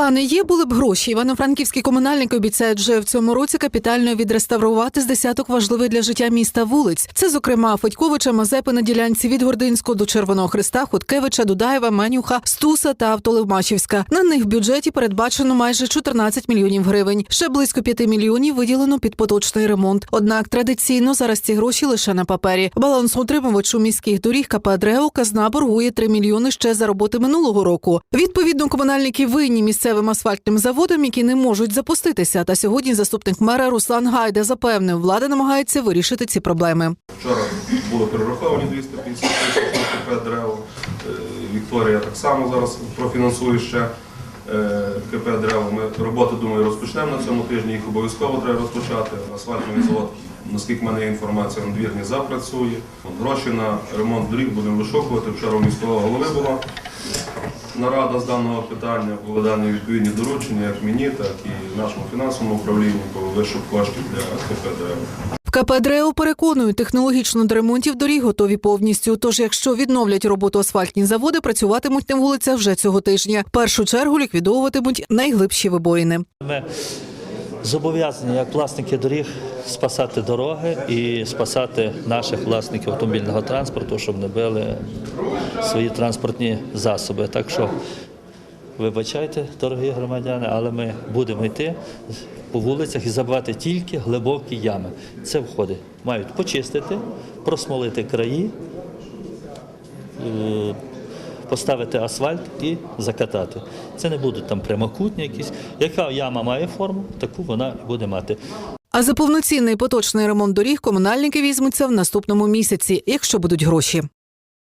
Плани є, були б гроші. Івано-франківські комунальники обіцяють вже в цьому році капітально відреставрувати з десяток важливих для життя міста вулиць. Це, зокрема, Федьковича, Мазепи на ділянці від Гординського до Червоного Христа, Хуткевича, Дудаєва, Менюха, Стуса та Автолевмачівська. На них в бюджеті передбачено майже 14 мільйонів гривень. Ще близько 5 мільйонів виділено під поточний ремонт. Однак традиційно зараз ці гроші лише на папері. Балансоутримувачу міських доріг КП «Адрео» казна боргує 3 мільйони ще за роботи минулого року. Відповідно, комунальники винні місцевим асфальтним заводам, які не можуть запуститися. Та сьогодні заступник мера Руслан Гайда запевнив, влада намагається вирішити ці проблеми. Вчора було перераховані 250 тисяч КП «Древо». Е, Вікторія так само зараз профінансує ще е, КП «Древо». Ми роботи, думаю, розпочнемо на цьому тижні. Їх обов'язково треба розпочати. Асфальтний завод, наскільки в мене є інформація, надвірні запрацює. Гроші на ремонт доріг будемо вишукувати. Вчора у міського голови була нарада з даного питання. Були дані відповідні доручення як мені, так і нашому фінансовому управлінню по вишук коштів для КП «Древо». В КП «Дрео» переконують, технологічно до ремонтів доріг готові повністю. Тож, якщо відновлять роботу асфальтні заводи, працюватимуть на вулицях вже цього тижня. Першу чергу ліквідовуватимуть найглибші вибоїни. Зобов'язані як власники доріг спасати дороги і спасати наших власників автомобільного транспорту, щоб не били свої транспортні засоби. Так що вибачайте, дорогі громадяни, але ми будемо йти по вулицях і забивати тільки глибокі ями. Це входить. Мають почистити, просмолити краї. Поставити асфальт і закатати. Це не будуть там прямокутні якісь. Яка яма має форму, таку вона буде мати. А за повноцінний поточний ремонт доріг комунальники візьмуться в наступному місяці, якщо будуть гроші.